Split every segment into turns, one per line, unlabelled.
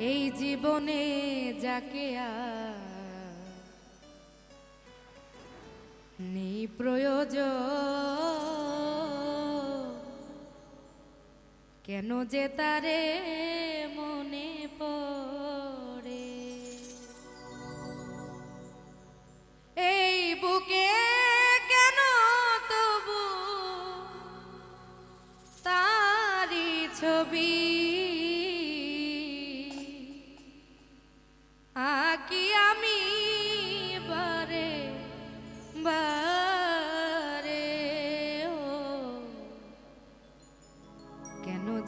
এই জীবনে যাকে নি প্রয়োজ কেন যে তারে মনে পড়ে? এই বুকে কেন তবু তারি ছবি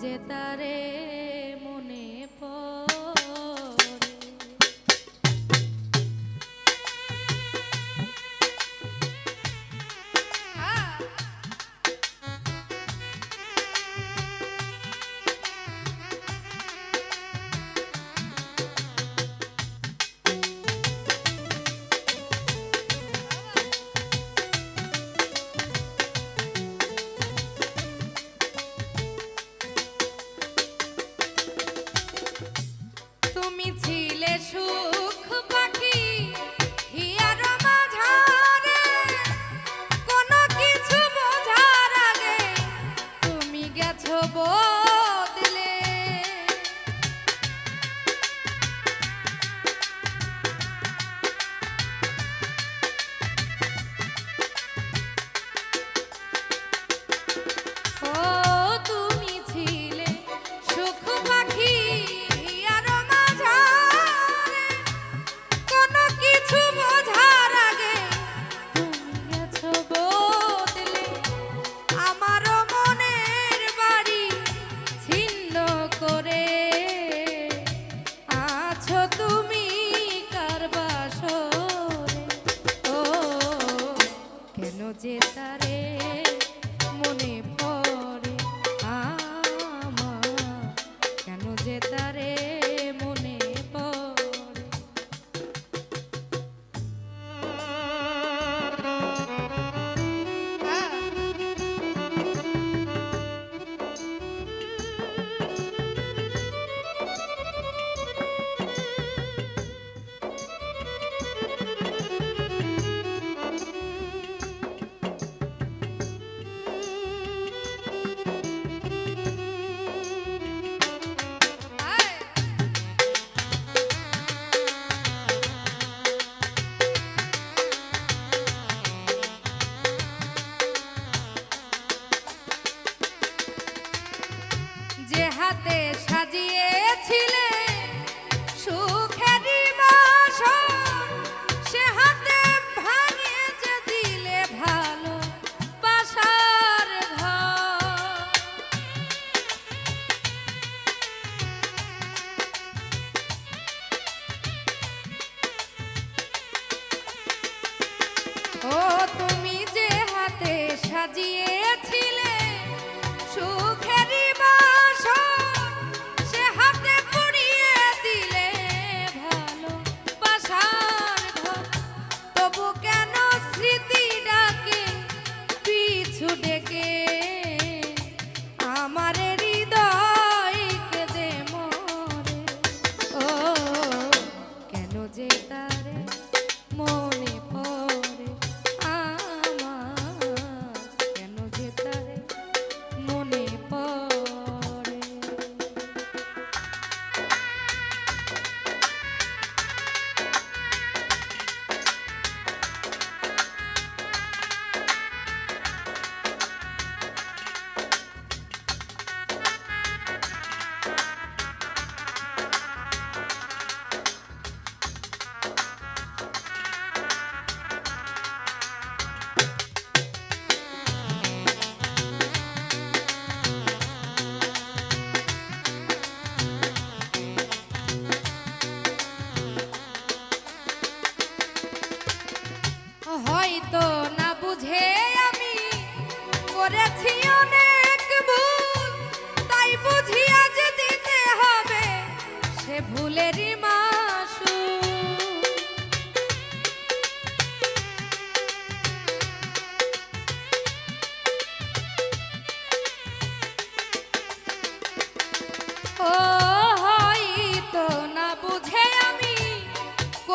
যে তারে boy. আছো তুমি কার বাসরে ও কেন যে তারে সাজিয়ে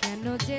কেন যে